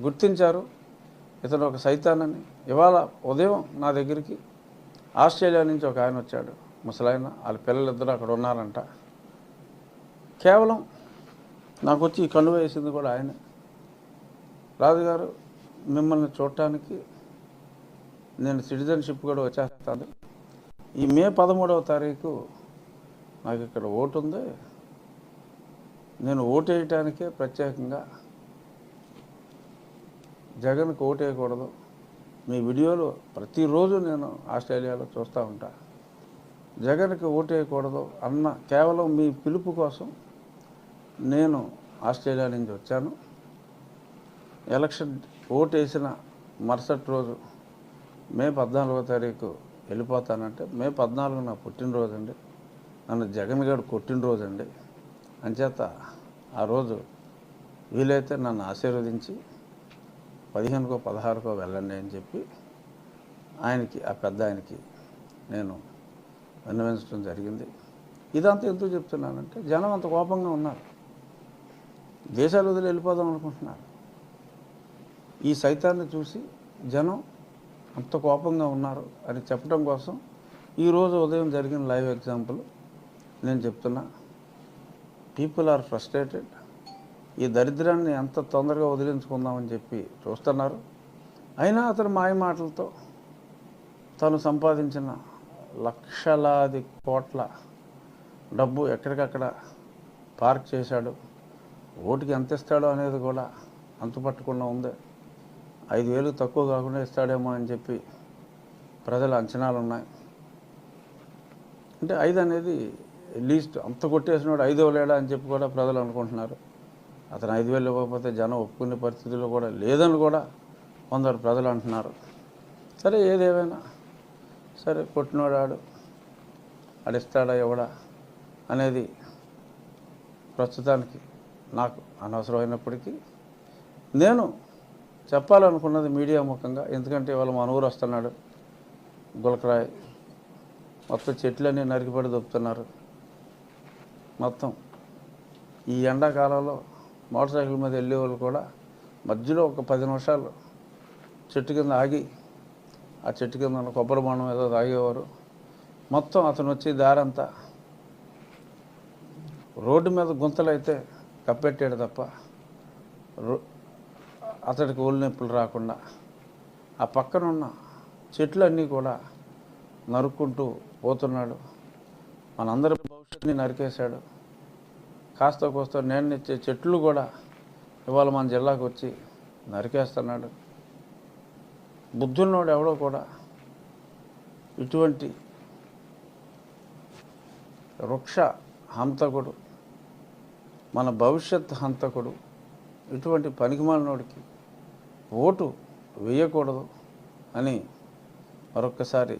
గుర్తించారు. ఇతను ఒక సైతానని. ఇవాళ ఉదయం నా దగ్గరికి ఆస్ట్రేలియా నుంచి ఒక ఆయన వచ్చాడు. ముసలాయన వాళ్ళ పిల్లలిద్దరూ అక్కడ ఉన్నారంట. కేవలం నాకు వచ్చి ఈ వేసింది కూడా ఆయనే. రాజుగారు మిమ్మల్ని చూడటానికి నేను సిటిజన్షిప్ కూడా వచ్చేస్తాను. ఈ మే పదమూడవ తారీఖు నాకు ఇక్కడ ఓటు ఉంది. నేను ఓటు వేయటానికే ప్రత్యేకంగా జగన్కి కోటేయకూడదు వేయకూడదు మీ వీడియోలు ప్రతిరోజు నేను ఆస్ట్రేలియాలో చూస్తూ ఉంటా. జగన్కి ఓటేయకూడదు వేయకూడదు అన్న కేవలం మీ పిలుపు కోసం నేను ఆస్ట్రేలియా నుంచి వచ్చాను. ఎలక్షన్ ఓటు వేసిన మరుసటి రోజు మే పద్నాలుగో తారీఖు వెళ్ళిపోతానంటే మే పద్నాలుగు నా పుట్టినరోజు అండి నన్ను జగన్ గారు కొట్టినరోజు అండి అంచేత ఆ రోజు వీలైతే నన్ను ఆశీర్వదించి పదిహేనుకో పదహారుకో వెళ్ళండి అని చెప్పి ఆయనకి ఆ పెద్ద ఆయనకి నేను విన్నవించడం జరిగింది. ఇదంతా ఎందుకు చెప్తున్నానంటే జనం అంత కోపంగా ఉన్నారు. దేశాలు వదిలి వెళ్ళిపోదాం అనుకుంటున్నారు. ఈ సైతాన్ని చూసి జనం అంత కోపంగా ఉన్నారు అని చెప్పడం కోసం ఈరోజు ఉదయం జరిగిన లైవ్ ఎగ్జాంపుల్ నేను చెప్తున్నా. People are frustrated. ఈ దరిద్రాన్ని ఎంత తొందరగా వదిలించుకుందామని చెప్పి చూస్తున్నారు. అయినా అతను మాయ మాటలతో తను సంపాదించిన లక్షలాది కోట్ల డబ్బు ఎక్కడికక్కడ పార్క్ చేశాడు. ఓటుకి ఎంత ఇస్తాడో అనేది కూడా అంతుపట్టకుండా ఉంది. ఐదు వేలు తక్కువ కాకుండా ఇస్తాడేమో అని చెప్పి ప్రజల అంచనాలు ఉన్నాయి. అంటే ఐదు అనేది లీస్ట్. అంత కొట్టేసినాడు ఐదో లేడా అని చెప్పి కూడా ప్రజలు అనుకుంటున్నారు. అతను ఐదు వేలు ఇవ్వకపోతే జనం ఒప్పుకునే పరిస్థితుల్లో కూడా లేదని కూడా కొందరు ప్రజలు అంటున్నారు. సరే ఏదేమైనా సరే కొట్టినోడాడు ఆడు ఎవడా అనేది ప్రస్తుతానికి నాకు అనవసరమైనప్పటికీ నేను చెప్పాలనుకున్నది మీడియా ముఖంగా ఎందుకంటే ఇవాళ మన ఊరు వస్తున్నాడు గులకరాయ్. మొత్తం చెట్లన్నీ నరికిపడి దొప్పుతున్నారు మొత్తం ఈ ఎండాకాలంలో మోటార్ సైకిల్ మీద వెళ్ళేవాళ్ళు కూడా మధ్యలో ఒక పది నిమిషాలు చెట్టు కింద ఆగి ఆ చెట్టు కింద ఉన్న కొబ్బరి బాణం ఏదో తాగేవారు. మొత్తం అతను వచ్చి దారంతా రోడ్డు మీద గుంతలైతే కప్పెట్టాడు తప్ప రో అతడికి ఒళ్ళు నొప్పులు రాకుండా ఆ పక్కనున్న చెట్లన్నీ కూడా నరుక్కుంటూ పోతున్నాడు. మనందరి భవిష్యత్తుని నరికేశాడు. కాస్త కోస్త నేను ఇచ్చే చెట్లు కూడా ఇవాళ మన జిల్లాకు వచ్చి నరికేస్తున్నాడు. బుద్ధున్నోడు ఎవడో కూడా ఇటువంటి వృక్ష హంతకుడు మన భవిష్యత్ హంతకుడు ఇటువంటి పనికిమాలినోడికి ఓటు వేయకూడదు అని మరొక్కసారి